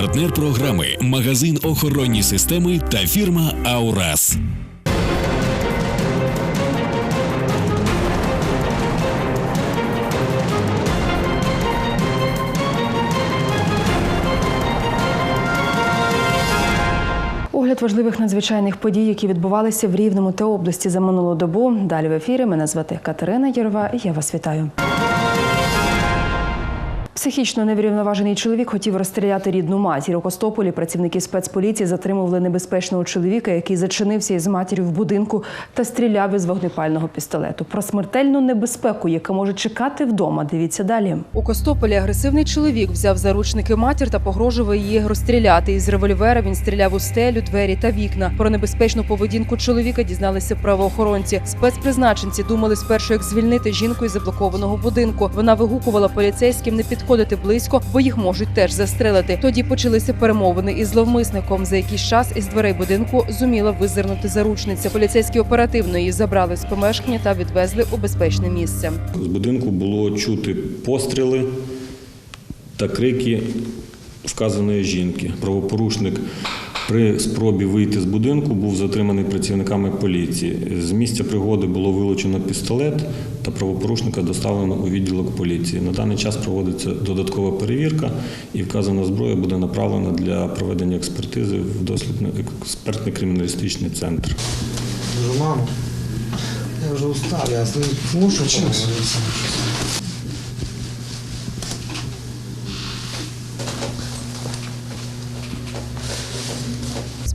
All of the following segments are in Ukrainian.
Партнер програми магазин охоронні системи та фірма Аурас. Огляд важливих надзвичайних подій, які відбувалися в Рівному та області за минулу добу. Далі в ефірі мене звати Катерина Єрва. і Я вас вітаю. Психічно неврівноважений чоловік хотів розстріляти рідну матір. У Костополі працівники спецполіції затримували небезпечного чоловіка, який зачинився із матір'ю в будинку та стріляв із вогнепального пістолету. Про смертельну небезпеку, яка може чекати вдома. Дивіться далі. У Костополі агресивний чоловік взяв заручники матір та погрожував її розстріляти. Із револьвера він стріляв у стелю, двері та вікна. Про небезпечну поведінку чоловіка дізналися правоохоронці. Спецпризначенці думали спершу, як звільнити жінку із заблокованого будинку. Вона вигукувала поліцейським не підходити близько, бо їх можуть теж застрелити. Тоді почалися перемовини із зловмисником. За якийсь час із дверей будинку зуміла визирнути заручниця. Поліцейські оперативно її забрали з помешкання та відвезли у безпечне місце. З будинку було чути постріли та крики вказаної жінки. Правопорушник при спробі вийти з будинку був затриманий працівниками поліції. З місця пригоди було вилучено пістолет та правопорушника доставлено у відділок поліції. На даний час проводиться додаткова перевірка і вказана зброя буде направлена для проведення експертизи в дослідно експертний криміналістичний центр. Кажу, мамо, я вже устав, я з ним мушу поговорити.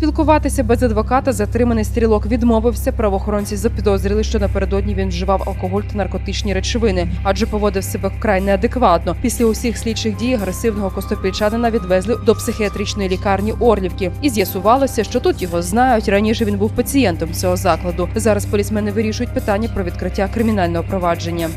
Спілкуватися без адвоката затриманий стрілок відмовився. Правоохоронці запідозрили, що напередодні він вживав алкоголь та наркотичні речовини, адже поводив себе вкрай неадекватно. Після усіх слідчих дій агресивного костопільчанина відвезли до психіатричної лікарні Орлівки. І з'ясувалося, що тут його знають. Раніше він був пацієнтом цього закладу. Зараз полісмени вирішують питання про відкриття кримінального провадження.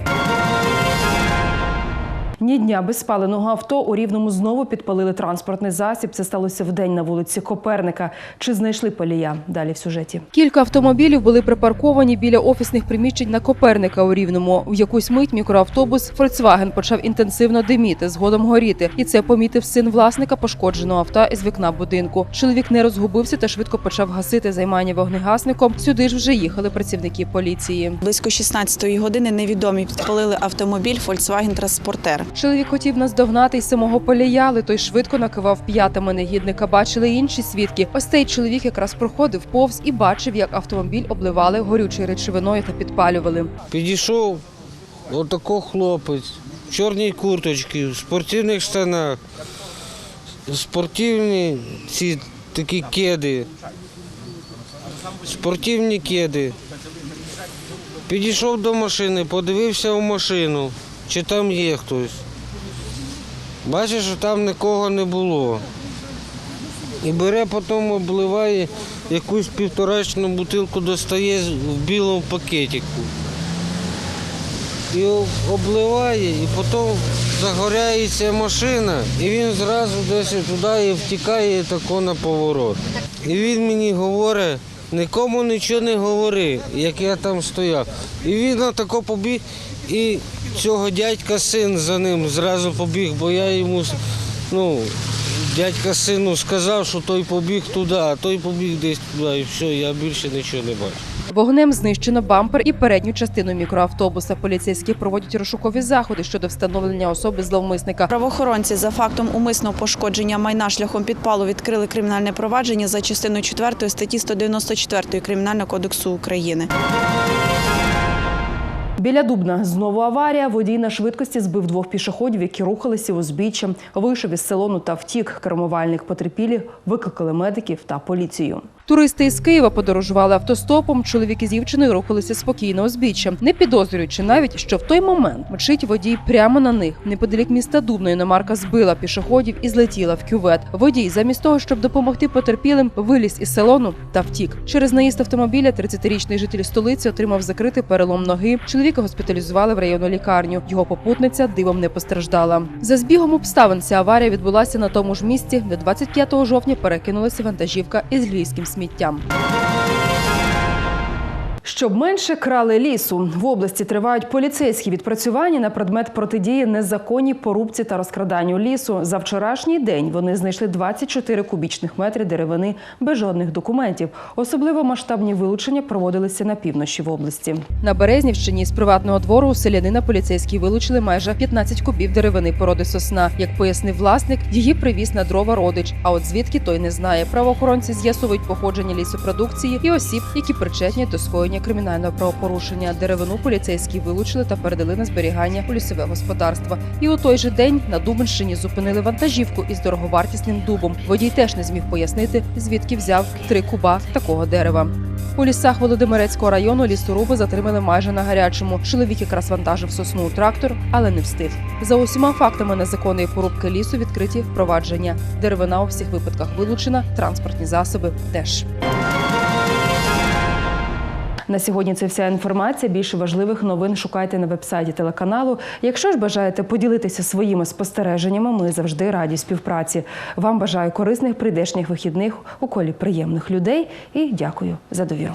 Ні дня без спаленого авто у Рівному знову підпалили транспортний засіб. Це сталося вдень на вулиці Коперника. Чи знайшли полія? Далі в сюжеті. Кілька автомобілів були припарковані біля офісних приміщень на Коперника у Рівному. В якусь мить мікроавтобус Volkswagen почав інтенсивно диміти, згодом горіти. І це помітив син власника пошкодженого авто із вікна будинку. Чоловік не розгубився та швидко почав гасити займання вогнегасником. Сюди ж вже їхали працівники поліції. Близько 16-ї години невідомі підпалили автомобіль Volkswagen Transporter. Чоловік хотів наздогнати й самого полія, але той швидко накивав п'ятами негідника. Бачили інші свідки. Ось цей чоловік якраз проходив повз і бачив, як автомобіль обливали горючою речовиною та підпалювали. Підійшов отако хлопець в чорній курточці, в спортивних штанах, спортивні ці такі кеди, спортивні кеди. Підійшов до машини, подивився в машину, чи там є хтось. Бачиш, що там нікого не було. І бере потім обливає якусь півторачну бутилку, достає в білому пакетику. І обливає, і потім загоряється машина, і він зразу десь туди і втікає тако на поворот. І він мені говорить, нікому нічого не говори, як я там стояв. І він тако побіг, і цього дядька син за ним зразу побіг, бо я йому ну, дядька сину сказав, що той побіг туди, а той побіг десь туди, і все, я більше нічого не бачу. Вогнем знищено бампер і передню частину мікроавтобуса. Поліцейські проводять розшукові заходи щодо встановлення особи зловмисника. Правоохоронці за фактом умисного пошкодження майна шляхом підпалу відкрили кримінальне провадження за частиною 4 статті 194 Кримінального кодексу України. Біля Дубна знову аварія. Водій на швидкості збив двох пішоходів, які рухалися узбіччям. Вийшов із салону та втік. Кермувальник потерпілі викликали медиків та поліцію. Туристи із Києва подорожували автостопом. Чоловік із дівчиною рухалися спокійно узбіччям, не підозрюючи навіть, що в той момент мчить водій прямо на них. Неподалік міста Дубно іномарка збила пішоходів і злетіла в кювет. Водій, замість того, щоб допомогти потерпілим, виліз із салону та втік. Через наїзд автомобіля 30-річний житель столиці отримав закритий перелом ноги. Чоловіка госпіталізували в районну лікарню. Його попутниця дивом не постраждала. За збігом обставин ця аварія відбулася на тому ж місці, де 25 жовтня перекинулася вантажівка із львівським сміттям. Щоб менше крали лісу, в області тривають поліцейські відпрацювання на предмет протидії незаконній порубці та розкраданню лісу. За вчорашній день вони знайшли 24 кубічних метри деревини без жодних документів. Особливо масштабні вилучення проводилися на півночі в області. На Березнівщині з приватного двору у селянина поліцейські вилучили майже 15 кубів деревини породи сосна. Як пояснив власник, її привіз на дрова родич. А от звідки той не знає. Правоохоронці з'ясовують походження лісопродукції і осіб, які причетні до скоєння кримінального правопорушення. Деревину поліцейські вилучили та передали на зберігання у лісове господарство. І у той же день на Дубенщині зупинили вантажівку із дороговартісним дубом. Водій теж не зміг пояснити, звідки взяв три куба такого дерева. У лісах Володимирецького району лісоруби затримали майже на гарячому. Чоловік якраз вантажив сосну у трактор, але не встиг. За усіма фактами незаконної порубки лісу відкриті впровадження. Деревина у всіх випадках вилучена, транспортні засоби теж. На сьогодні це вся інформація. Більше важливих новин шукайте на вебсайті телеканалу. Якщо ж бажаєте поділитися своїми спостереженнями, ми завжди раді співпраці. Вам бажаю корисних прийдешніх вихідних у колі приємних людей і дякую за довіру.